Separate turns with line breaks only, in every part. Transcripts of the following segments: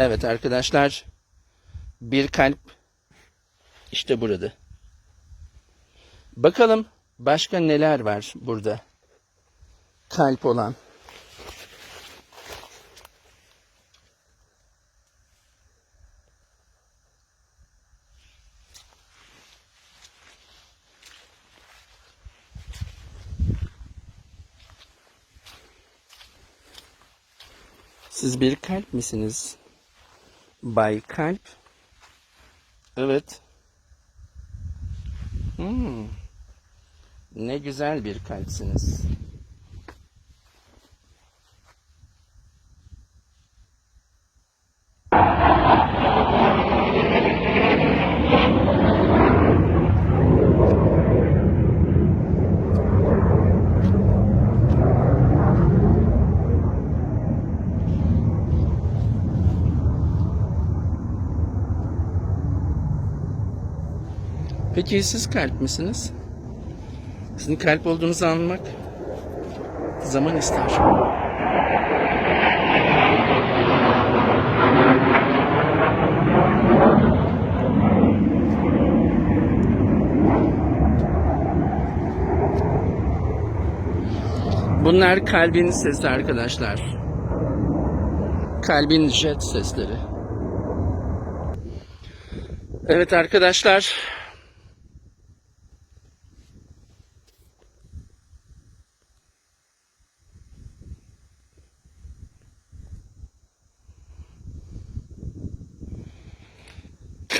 Evet arkadaşlar. Bir kalp işte burada. Bakalım başka neler var burada. Kalp olan. Siz bir kalp misiniz? Bay Kalp. Evet. Hmm. Ne güzel bir kalpsiniz. Peki siz kalp misiniz? Sizin kalp olduğunuzu anlamak zaman ister. Bunlar kalbin sesi arkadaşlar. Kalbin jet sesleri. Evet arkadaşlar.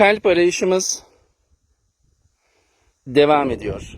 Kalp arayışımız devam ediyor.